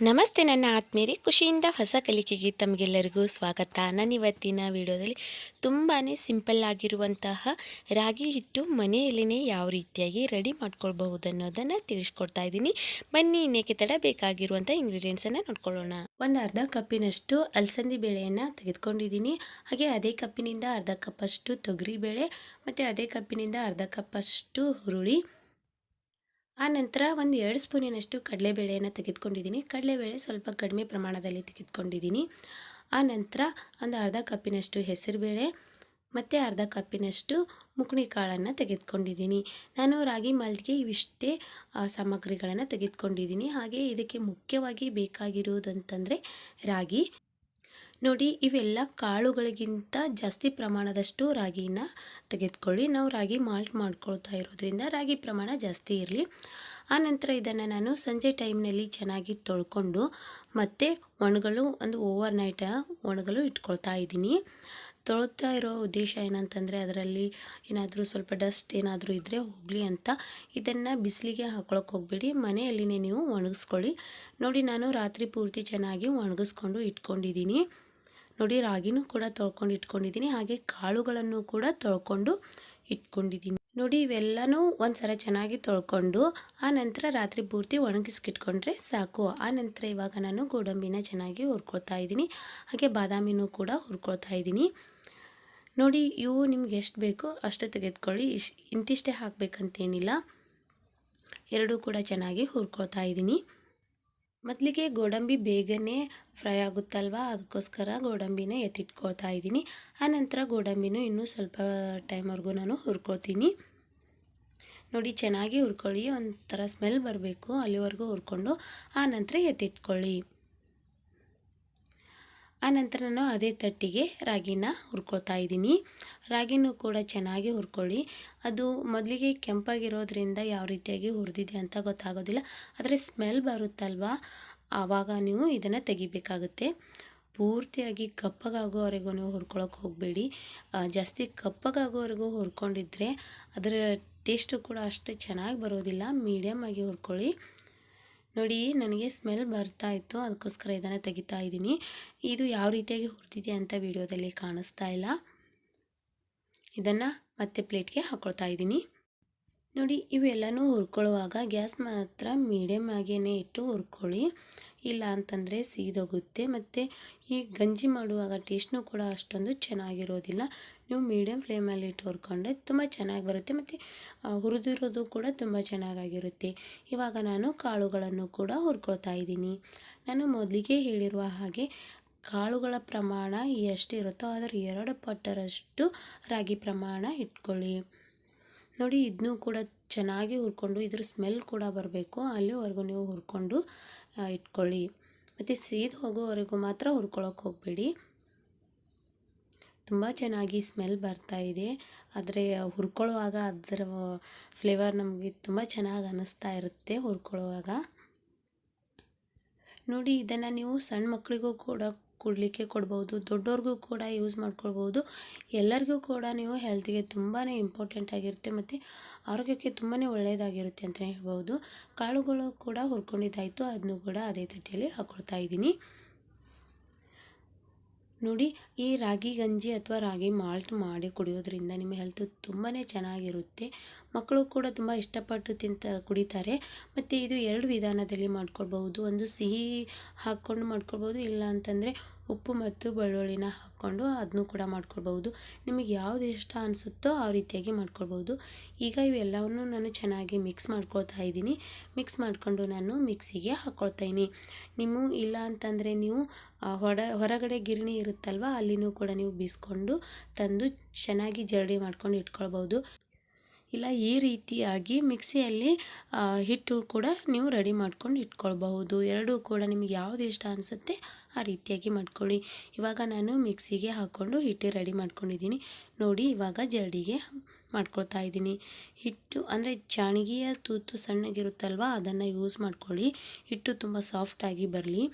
ನಮಸ್ತೆ ನನ್ನ ಆತ್ಮೀಯರಿ. ಖುಷಿಯಿಂದ ಹೊಸ ಕಲಿಕೆಗೆ ತಮಗೆಲ್ಲರಿಗೂ ಸ್ವಾಗತ. ನಾನು ಇವತ್ತಿನ ವಿಡಿಯೋದಲ್ಲಿ ತುಂಬಾ ಸಿಂಪಲ್ ಆಗಿರುವಂತಹ ರಾಗಿ ಹಿಟ್ಟು ಮನೆಯಲ್ಲಿನೇ ಯಾವ ರೀತಿಯಾಗಿ ರೆಡಿ ಮಾಡ್ಕೊಳ್ಬಹುದು ಅನ್ನೋದನ್ನು ತಿಳಿಸ್ಕೊಡ್ತಾ ಇದ್ದೀನಿ. ಬನ್ನಿ, ಇನ್ನೇಕೆ ತಡ ಬೇಕಾಗಿರುವಂಥ ಇಂಗ್ರೀಡಿಯೆಂಟ್ಸನ್ನು ನೋಡ್ಕೊಳ್ಳೋಣ. ಒಂದು ಅರ್ಧ ಕಪ್ಪಿನಷ್ಟು ಅಲಸಂದಿ ಬೇಳೆಯನ್ನು ತೆಗೆದುಕೊಂಡಿದ್ದೀನಿ. ಹಾಗೆ ಅದೇ ಕಪ್ಪಿನಿಂದ ಅರ್ಧ ಕಪ್ಪಷ್ಟು ತೊಗರಿಬೇಳೆ, ಮತ್ತು ಅದೇ ಕಪ್ಪಿನಿಂದ ಅರ್ಧ ಕಪ್ಪಷ್ಟು ಹುರುಳಿ ಆ ನಂತರ ಒಂದು ಎರಡು ಸ್ಪೂನಿನಷ್ಟು ಕಡಲೆಬೇಳೆಯನ್ನು ತೆಗೆದುಕೊಂಡಿದ್ದೀನಿ. ಕಡಲೆಬೇಳೆ ಸ್ವಲ್ಪ ಕಡಿಮೆ ಪ್ರಮಾಣದಲ್ಲಿ ತೆಗೆದುಕೊಂಡಿದ್ದೀನಿ. ಆನಂತರ ನಂತರ ಒಂದು ಅರ್ಧ ಕಪ್ಪಿನಷ್ಟು ಹೆಸರುಬೇಳೆ ಮತ್ತು ಅರ್ಧ ಕಪ್ಪಿನಷ್ಟು ಮುಕುಣಿ ಕಾಳನ್ನು ತೆಗೆದುಕೊಂಡಿದ್ದೀನಿ. ನಾನು ರಾಗಿ ಮಾಲ್ಟಿಗೆ ಇವಿಷ್ಟೇ ಸಾಮಗ್ರಿಗಳನ್ನು ತೆಗೆದುಕೊಂಡಿದ್ದೀನಿ. ಹಾಗೆ ಇದಕ್ಕೆ ಮುಖ್ಯವಾಗಿ ಬೇಕಾಗಿರುವುದಂತಂದರೆ ರಾಗಿ. ನೋಡಿ, ಇವೆಲ್ಲ ಕಾಳುಗಳಿಗಿಂತ ಜಾಸ್ತಿ ಪ್ರಮಾಣದಷ್ಟು ರಾಗಿನ ತೆಗೆದುಕೊಳ್ಳಿ. ನಾವು ರಾಗಿ ಮಾಲ್ಟ್ ಮಾಡ್ಕೊಳ್ತಾ ಇರೋದ್ರಿಂದ ರಾಗಿ ಪ್ರಮಾಣ ಜಾಸ್ತಿ ಇರಲಿ. ಆನಂತರ ಇದನ್ನು ನಾನು ಸಂಜೆ ಟೈಮ್ನಲ್ಲಿ ಚೆನ್ನಾಗಿ ತೊಳ್ಕೊಂಡು ಮತ್ತು ಒಣಗಲು, ಒಂದು ಓವರ್ ನೈಟ್ ಒಣಗಲು ಇಟ್ಕೊಳ್ತಾ ಇದ್ದೀನಿ. ತೊಳ್ತಾ ಇರೋ ಉದ್ದೇಶ ಏನಂತಂದರೆ ಅದರಲ್ಲಿ ಏನಾದರೂ ಸ್ವಲ್ಪ ಡಸ್ಟ್ ಏನಾದರೂ ಇದ್ದರೆ ಹೋಗಲಿ ಅಂತ. ಇದನ್ನು ಬಿಸಿಲಿಗೆ ಹಾಕೊಳಕ್ಕೆ ಹೋಗಬೇಡಿ. ಮನೆಯಲ್ಲಿನೇ ನೀವು ಒಣಗಿಸ್ಕೊಳ್ಳಿ. ನೋಡಿ, ನಾನು ರಾತ್ರಿ ಪೂರ್ತಿ ಚೆನ್ನಾಗಿ ಒಣಗಿಸ್ಕೊಂಡು ಇಟ್ಕೊಂಡಿದ್ದೀನಿ. ನೋಡಿ ರಾಗಿನೂ ಕೂಡ ತೊಳ್ಕೊಂಡು ಇಟ್ಕೊಂಡಿದ್ದೀನಿ. ಹಾಗೆ ಕಾಳುಗಳನ್ನು ಕೂಡ ತೊಳ್ಕೊಂಡು ಇಟ್ಕೊಂಡಿದ್ದೀನಿ. ನೋಡಿ ಇವೆಲ್ಲನೂ ಒಂದು ಸಲ ಚೆನ್ನಾಗಿ ತೊಳ್ಕೊಂಡು ಆ ನಂತರ ರಾತ್ರಿ ಪೂರ್ತಿ ಒಣಗಿಸ್ಕಿಟ್ಕೊಂಡ್ರೆ ಸಾಕು. ಆ ನಂತರ ಇವಾಗ ನಾನು ಗೋಡಂಬಿನ ಚೆನ್ನಾಗಿ ಹುರ್ಕೊಳ್ತಾ ಇದ್ದೀನಿ. ಹಾಗೆ ಬಾದಾಮಿನೂ ಕೂಡ ಹುರ್ಕೊಳ್ತಾ ಇದ್ದೀನಿ. ನೋಡಿ ಇವು ನಿಮ್ಗೆ ಎಷ್ಟು ಬೇಕೋ ಅಷ್ಟು ತೆಗೆದುಕೊಳ್ಳಿ. ಇಶ್ ಇಂತಿಷ್ಟೇ ಹಾಕಬೇಕಂತೇನಿಲ್ಲ. ಎರಡೂ ಕೂಡ ಚೆನ್ನಾಗಿ ಹುರ್ಕೊಳ್ತಾ ಇದ್ದೀನಿ. ಮೊದಲಿಗೆ ಗೋಡಂಬಿ ಬೇಗನೆ ಫ್ರೈ ಆಗುತ್ತಲ್ವ? ಅದಕ್ಕೋಸ್ಕರ ಗೋಡಂಬಿನ ಎತ್ತಿಟ್ಕೊಳ್ತಾ ಇದ್ದೀನಿ. ಆನಂತರ ಗೋಡಂಬಿನೂ ಇನ್ನೂ ಸ್ವಲ್ಪ ಟೈಮ್ವರೆಗೂ ನಾನು ಹುರ್ಕೊಳ್ತೀನಿ. ನೋಡಿ, ಚೆನ್ನಾಗಿ ಹುರ್ಕೊಳ್ಳಿ. ಒಂಥರ ಸ್ಮೆಲ್ ಬರಬೇಕು ಅಲ್ಲಿವರೆಗೂ ಹುರ್ಕೊಂಡು. ಆನಂತರ ನಂತರ ಎತ್ತಿಟ್ಕೊಳ್ಳಿ. ಆನಂತರ ನಾನು ಅದೇ ತಟ್ಟಿಗೆ ರಾಗಿನ ಹುರ್ಕೊಳ್ತಾ ಇದ್ದೀನಿ. ರಾಗಿನೂ ಕೂಡ ಚೆನ್ನಾಗಿ ಹುರ್ಕೊಳ್ಳಿ. ಅದು ಮೊದಲಿಗೆ ಕೆಂಪಾಗಿರೋದ್ರಿಂದ ಯಾವ ರೀತಿಯಾಗಿ ಹುರಿದಿದೆ ಅಂತ ಗೊತ್ತಾಗೋದಿಲ್ಲ. ಆದರೆ ಸ್ಮೆಲ್ ಬರುತ್ತಲ್ವ? ಆವಾಗ ನೀವು ಇದನ್ನು ತೆಗಿಬೇಕಾಗುತ್ತೆ. ಪೂರ್ತಿಯಾಗಿ ಕಪ್ಪಗಾಗೋವರೆಗೂ ನೀವು ಹುರ್ಕೊಳಕ್ಕೆ ಹೋಗಬೇಡಿ. ಜಾಸ್ತಿ ಕಪ್ಪಗಾಗೋವರೆಗೂ ಹುರ್ಕೊಂಡಿದ್ರೆ ಅದರ ಟೇಸ್ಟು ಕೂಡ ಅಷ್ಟು ಚೆನ್ನಾಗಿ ಬರೋದಿಲ್ಲ. ಮೀಡಿಯಮ್ ಆಗಿ ಹುರ್ಕೊಳ್ಳಿ. ನೋಡಿ, ನನಗೆ ಸ್ಮೆಲ್ ಬರ್ತಾ ಇತ್ತು. ಅದಕ್ಕೋಸ್ಕರ ಇದನ್ನು ತೆಗಿತಾ ಇದ್ದೀನಿ. ಇದು ಯಾವ ರೀತಿಯಾಗಿ ಹುರಿದಿದೆ ಅಂತ ವಿಡಿಯೋದಲ್ಲಿ ಕಾಣಿಸ್ತಾ ಇಲ್ಲ. ಇದನ್ನು ಮತ್ತೆ ಪ್ಲೇಟ್ಗೆ ಹಾಕ್ಕೊಳ್ತಾ ಇದ್ದೀನಿ. ನೋಡಿ, ಇವೆಲ್ಲನೂ ಹುರ್ಕೊಳ್ಳುವಾಗ ಗ್ಯಾಸ್ ಮಾತ್ರ ಮೀಡಿಯಮ್ ಆಗೇ ಇಟ್ಟು ಹುರ್ಕೊಳ್ಳಿ. ಇಲ್ಲ ಅಂತಂದರೆ ಸೀದೋಗುತ್ತೆ. ಮತ್ತು ಈ ಗಂಜಿ ಮಾಡುವಾಗ ಟೇಸ್ಟ್ನೂ ಕೂಡ ಅಷ್ಟೊಂದು ಚೆನ್ನಾಗಿರೋದಿಲ್ಲ. ನೀವು ಮೀಡಿಯಮ್ ಫ್ಲೇಮಲ್ಲಿ ಇಟ್ಟು ಹುರ್ಕೊಂಡ್ರೆ ತುಂಬ ಚೆನ್ನಾಗಿ ಬರುತ್ತೆ. ಮತ್ತು ಹುರಿದಿರೋದು ಕೂಡ ತುಂಬ ಚೆನ್ನಾಗಾಗಿರುತ್ತೆ. ಇವಾಗ ನಾನು ಕಾಳುಗಳನ್ನು ಕೂಡ ಹುರ್ಕೊಳ್ತಾ ಇದ್ದೀನಿ. ನಾನು ಮೊದಲಿಗೆ ಹೇಳಿರುವ ಹಾಗೆ ಕಾಳುಗಳ ಪ್ರಮಾಣ ಎಷ್ಟಿರುತ್ತೋ ಅದರ ಎರಡು ಪಟ್ಟರಷ್ಟು ರಾಗಿ ಪ್ರಮಾಣ ಇಟ್ಕೊಳ್ಳಿ. ನೋಡಿ ಇದನ್ನೂ ಕೂಡ ಚೆನ್ನಾಗಿ ಹುರ್ಕೊಂಡು, ಇದ್ರ ಸ್ಮೆಲ್ ಕೂಡ ಬರಬೇಕು. ಅಲ್ಲಿವರೆಗೂ ನೀವು ಹುರ್ಕೊಂಡು ಇಟ್ಕೊಳ್ಳಿ. ಮತ್ತು ಸೀದ್ ಹೋಗೋವರೆಗೂ ಮಾತ್ರ ಹುರ್ಕೊಳ್ಳೋಕೆ ಹೋಗಬೇಡಿ. ತುಂಬ ಚೆನ್ನಾಗಿ ಸ್ಮೆಲ್ ಬರ್ತಾ ಇದೆ. ಆದರೆ ಹುರ್ಕೊಳ್ಳುವಾಗ ಅದರ ಫ್ಲೇವರ್ ನಮಗೆ ತುಂಬ ಚೆನ್ನಾಗಿ ಅನ್ನಿಸ್ತಾ ಇರುತ್ತೆ ಹುರ್ಕೊಳ್ಳುವಾಗ. ನೋಡಿ, ಇದನ್ನು ನೀವು ಸಣ್ಣ ಮಕ್ಕಳಿಗೂ ಕೂಡ ಕೊಡಲಿಕ್ಕೆ ಕೊಡ್ಬೋದು, ದೊಡ್ಡವ್ರಿಗೂ ಕೂಡ ಯೂಸ್ ಮಾಡ್ಕೊಳ್ಬೋದು. ಎಲ್ಲರಿಗೂ ಕೂಡ ನೀವು ಹೆಲ್ತಿಗೆ ತುಂಬಾ ಇಂಪಾರ್ಟೆಂಟ್ ಆಗಿರುತ್ತೆ ಮತ್ತು ಆರೋಗ್ಯಕ್ಕೆ ತುಂಬಾ ಒಳ್ಳೆಯದಾಗಿರುತ್ತೆ ಅಂತಲೇ ಹೇಳ್ಬೋದು. ಕಾಳುಗಳು ಕೂಡ ಹುರ್ಕೊಂಡಿದ್ದಾಯಿತು ಅದನ್ನು ಕೂಡ ಅದೇ ತಟ್ಟೆಯಲ್ಲಿ ಹಾಕ್ಕೊಳ್ತಾ ಇದ್ದೀನಿ. ನೋಡಿ, ಈ ರಾಗಿ ಗಂಜಿ ಅಥವಾ ರಾಗಿ ಮಾಲ್ಟ್ ಮಾಡಿ ಕುಡಿಯೋದ್ರಿಂದ ನಿಮ್ಮ ಹೆಲ್ತ್ ತುಂಬಾ ಚೆನ್ನಾಗಿರುತ್ತೆ. ಮಕ್ಕಳು ಕೂಡ ತುಂಬ ಇಷ್ಟಪಟ್ಟು ತಿಂತ, ಕುಡಿತಾರೆ. ಮತ್ತು ಇದು ಎರಡು ವಿಧಾನದಲ್ಲಿ ಮಾಡ್ಕೊಳ್ಬಹುದು. ಒಂದು ಸಿಹಿ ಹಾಕ್ಕೊಂಡು ಮಾಡ್ಕೊಳ್ಬೋದು ಇಲ್ಲ ಅಂತಂದರೆ ಉಪ್ಪು ಮತ್ತು ಬೆಳ್ಳುಳ್ಳಿನ ಹಾಕ್ಕೊಂಡು ಅದನ್ನೂ ಕೂಡ ಮಾಡ್ಕೊಳ್ಬೋದು ನಿಮಗೆ ಯಾವ್ದು ಇಷ್ಟ ಅನಿಸುತ್ತೋ ಆ ರೀತಿಯಾಗಿ ಮಾಡ್ಕೊಳ್ಬೋದು ಈಗ ಇವೆಲ್ಲವನ್ನು ನಾನು ಚೆನ್ನಾಗಿ ಮಿಕ್ಸ್ ಮಾಡ್ಕೊಳ್ತಾ ಇದ್ದೀನಿ. ಮಿಕ್ಸ್ ಮಾಡಿಕೊಂಡು ನಾನು ಮಿಕ್ಸಿಗೆ ಹಾಕ್ಕೊಳ್ತಾ ಇದ್ದೀನಿ ನೀವು ಇಲ್ಲ ಅಂತಂದರೆ ನೀವು ಹೊರ, ಹೊರಗಡೆ ಗಿರಣಿ ಇರುತ್ತಲ್ವ ಅಲ್ಲಿನೂ ಕೂಡ ನೀವು ಬೀಸ್ಕೊಂಡು ತಂದು ಚೆನ್ನಾಗಿ ಜರಡಿ ಮಾಡ್ಕೊಂಡು ಇಟ್ಕೊಳ್ಬೋದು ಇಲ್ಲ, ಈ ರೀತಿಯಾಗಿ ಮಿಕ್ಸಿಯಲ್ಲಿ ಹಿಟ್ಟು ಕೂಡ ನೀವು ರೆಡಿ ಮಾಡ್ಕೊಂಡು ಇಟ್ಕೊಳ್ಬಹುದು. ಎರಡೂ ಕೂಡ ನಿಮಗೆ ಯಾವುದು ಇಷ್ಟ ಅನಿಸುತ್ತೆ, ಆ ರೀತಿಯಾಗಿ ಮಾಡ್ಕೊಳ್ಳಿ. ಇವಾಗ ನಾನು ಮಿಕ್ಸಿಗೆ ಹಾಕ್ಕೊಂಡು ಹಿಟ್ಟು ರೆಡಿ ಮಾಡ್ಕೊಂಡಿದ್ದೀನಿ. ನೋಡಿ, ಇವಾಗ ಜರಡಿಗೆ ಮಾಡ್ಕೊಳ್ತಾ ಇದ್ದೀನಿ. ಹಿಟ್ಟು ಅಂದರೆ ಚಾಣಿಗೆಯ ತೂತು ಸಣ್ಣಗಿರುತ್ತಲ್ವ, ಅದನ್ನು ಯೂಸ್ ಮಾಡ್ಕೊಳ್ಳಿ. ಹಿಟ್ಟು ತುಂಬ ಸಾಫ್ಟಾಗಿ ಬರಲಿ.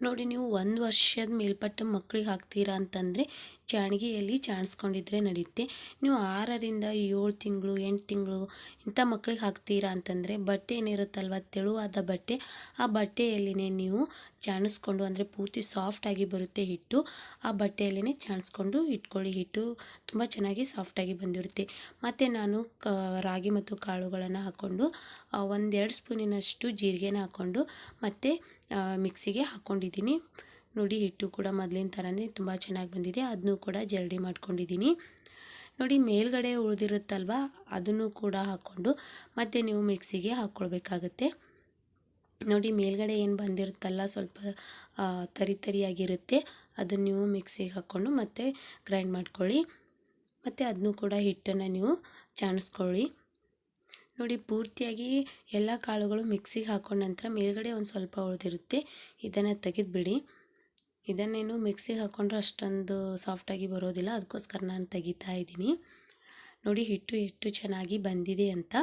ನೋಡಿ, ನೀವು ಒಂದು ವರ್ಷದ ಮೇಲ್ಪಟ್ಟ ಮಕ್ಕಳಿಗೆ ಹಾಕ್ತೀರಾ ಅಂತಂದರೆ ಚಾಣಿಗೆಯಲ್ಲಿ ಚಾಣಿಸ್ಕೊಂಡಿದ್ರೆ ನಡೆಯುತ್ತೆ ನೀವು ಆರರಿಂದ ಏಳು ತಿಂಗಳು, ಎಂಟು ತಿಂಗಳು ಇಂಥ ಮಕ್ಕಳಿಗೆ ಹಾಕ್ತೀರಾ ಅಂತಂದರೆ ಬಟ್ಟೆ ಏನಿರುತ್ತಲ್ವ, ತೆಳುವಾದ ಬಟ್ಟೆ, ಆ ಬಟ್ಟೆಯಲ್ಲಿನೇ ನೀವು ಚಾಣಿಸ್ಕೊಂಡು ಅಂದರೆ ಪೂರ್ತಿ ಸಾಫ್ಟಾಗಿ ಬರುತ್ತೆ ಹಿಟ್ಟು. ಆ ಬಟ್ಟೆಯಲ್ಲೇ ಚಾಣಿಸ್ಕೊಂಡು ಇಟ್ಕೊಳ್ಳಿ. ಹಿಟ್ಟು ತುಂಬ ಚೆನ್ನಾಗಿ ಸಾಫ್ಟಾಗಿ ಬಂದಿರುತ್ತೆ. ಮತ್ತು ನಾನು ರಾಗಿ ಮತ್ತು ಕಾಳುಗಳನ್ನು ಹಾಕ್ಕೊಂಡು ಒಂದೆರಡು ಸ್ಪೂನಿನಷ್ಟು ಜೀರಿಗೆನ ಹಾಕ್ಕೊಂಡು ಮತ್ತು ಮಿಕ್ಸಿಗೆ ಹಾಕ್ಕೊಂಡಿದ್ದೀನಿ ನೋಡಿ, ಹಿಟ್ಟು ಕೂಡ ಮೊದಲಿನ ಥರನೇ ತುಂಬ ಚೆನ್ನಾಗಿ ಬಂದಿದೆ. ಅದನ್ನು ಕೂಡ ಜರಡಿ ಮಾಡ್ಕೊಂಡಿದ್ದೀನಿ. ನೋಡಿ, ಮೇಲ್ಗಡೆ ಉಳಿದಿರುತ್ತಲ್ವ, ಅದನ್ನು ಕೂಡ ಹಾಕ್ಕೊಂಡು ಮತ್ತು ನೀವು ಮಿಕ್ಸಿಗೆ ಹಾಕ್ಕೊಳ್ಬೇಕಾಗತ್ತೆ. ನೋಡಿ ಮೇಲ್ಗಡೆ ಏನು ಬಂದಿರುತ್ತಲ್ಲ ಸ್ವಲ್ಪ ತರಿ ತರಿಯಾಗಿರುತ್ತೆ. ಅದನ್ನು ನೀವು ಮಿಕ್ಸಿಗೆ ಹಾಕ್ಕೊಂಡು ಮತ್ತೆ ಗ್ರೈಂಡ್ ಮಾಡ್ಕೊಳ್ಳಿ. ಮತ್ತು ಅದನ್ನು ಕೂಡ ಹಿಟ್ಟನ್ನು ನೀವು ಚಾಣಿಸ್ಕೊಳ್ಳಿ. ನೋಡಿ ಪೂರ್ತಿಯಾಗಿ ಎಲ್ಲ ಕಾಳುಗಳು ಮಿಕ್ಸಿಗೆ ಹಾಕೊಂಡ ನಂತರ ಮೇಲ್ಗಡೆ ಒಂದು ಸ್ವಲ್ಪ ಉಳಿದಿರುತ್ತೆ. ಇದನ್ನು ತೆಗೆದುಬಿಡಿ. ಇದನ್ನೇನು ಮಿಕ್ಸಿಗೆ ಹಾಕ್ಕೊಂಡ್ರೆ ಅಷ್ಟೊಂದು ಸಾಫ್ಟಾಗಿ ಬರೋದಿಲ್ಲ. ಅದಕ್ಕೋಸ್ಕರ ನಾನು ತೆಗಿತಾ ಇದ್ದೀನಿ. ನೋಡಿ ಹಿಟ್ಟು ಹಿಟ್ಟು ಚೆನ್ನಾಗಿ ಬಂದಿದೆ ಅಂತ.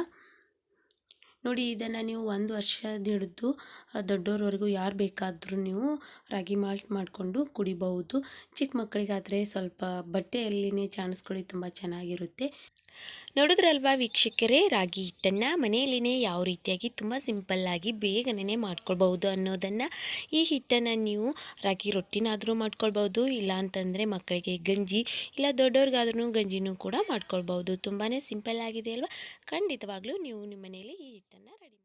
ನೋಡಿ ಇದನ್ನು ನೀವು ಒಂದು ವರ್ಷದ ಹಿಡಿದು ದೊಡ್ಡೋರವರೆಗೂ ಯಾರು ಬೇಕಾದರೂ ನೀವು ರಾಗಿ ಮಾಲ್ಟ್ ಮಾಡಿಕೊಂಡು ಕುಡಿಬಹುದು. ಚಿಕ್ಕ ಮಕ್ಕಳಿಗಾದರೆ ಸ್ವಲ್ಪ ಬಟ್ಟೆಯಲ್ಲಿನೇ ಚಾಣಿಸ್ಕೊಳ್ಳಿ, ತುಂಬ ಚೆನ್ನಾಗಿರುತ್ತೆ. ನೋಡಿದ್ರಲ್ವಾ ವೀಕ್ಷಕರೇ? ರಾಗಿ ಹಿಟ್ಟನ್ನು ಮನೆಯಲ್ಲಿನೇ ಯಾವ ರೀತಿಯಾಗಿ ತುಂಬ ಸಿಂಪಲ್ಲಾಗಿ ಬೇಗನೆ ಮಾಡ್ಕೊಳ್ಬಹುದು ಅನ್ನೋದನ್ನು ಈ ಹಿಟ್ಟನ್ನು ನೀವು ರಾಗಿ ರೊಟ್ಟಿನಾದರೂ ಮಾಡ್ಕೊಳ್ಬೋದು ಇಲ್ಲ ಅಂತಂದರೆ ಮಕ್ಕಳಿಗೆ ಗಂಜಿ, ಇಲ್ಲ ದೊಡ್ಡವ್ರಿಗಾದ್ರೂ ಗಂಜಿನೂ ಕೂಡ ಮಾಡ್ಕೊಳ್ಬೋದು ತುಂಬಾ ಸಿಂಪಲ್ ಆಗಿದೆ ಅಲ್ವಾ? ಖಂಡಿತವಾಗ್ಲೂ ನೀವು ನಿಮ್ಮ ಮನೆಯಲ್ಲಿ ಈ ಹಿಟ್ಟನ್ನು ರೆಡಿ